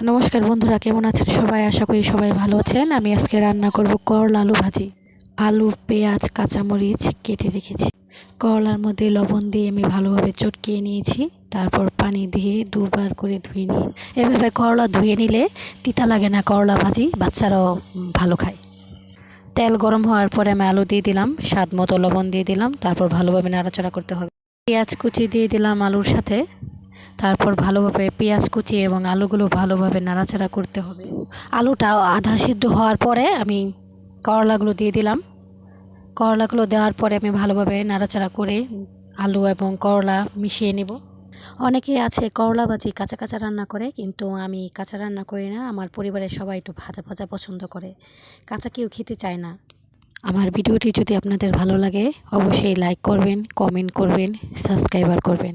নমস্কার বন্ধুরা, কেমন আছেন সবাই? আশা করি সবাই ভালো আছেন। আমি আজকে রান্না করব করলা আলু ভাজি। আলু, পেঁয়াজ, কাঁচামরিচ কেটে রেখেছি। করলার মধ্যে লবণ দিয়ে আমি ভালোভাবে চটকিয়ে নিয়েছি। তারপর পানি দিয়ে দুবার করে ধুয়ে নিই এভাবে করলা ধুয়ে নিলে তিতা লাগে না করলা ভাজি, বাচ্চারাও ভালো খায়। তেল গরম হওয়ার পরে আমি আলু দিয়ে দিলাম, স্বাদ মতো লবণ দিয়ে দিলাম, তারপর ভালোভাবে নাড়াচাড়া করতে হবে। পেঁয়াজ কুচি দিয়ে দিলাম আলুর সাথে। তারপর ভালোভাবে পেঁয়াজ কুচি এবং আলুগুলো ভালোভাবে নাড়াচাড়া করতে হবে। আলুটা আধা সিদ্ধ হওয়ার পরে আমি করলাগুলো দিয়ে দিলাম। করলাগুলো দেওয়ার পরে আমি ভালোভাবে নাড়াচাড়া করে আলু এবং করলা মিশিয়ে নেব। অনেকেই আছে করলা ভাজি কাঁচা কাঁচা রান্না করে, কিন্তু আমি কাঁচা রান্না করি না। আমার পরিবারের সবাই একটু ভাজা ভাজা পছন্দ করে। কাঁচা কেউ খেতে চায় না। আমার ভিডিওটি যদি আপনাদের ভালো লাগে, অবশ্যই লাইক করবেন, কমেন্ট করবেন, সাবস্ক্রাইবার করবেন।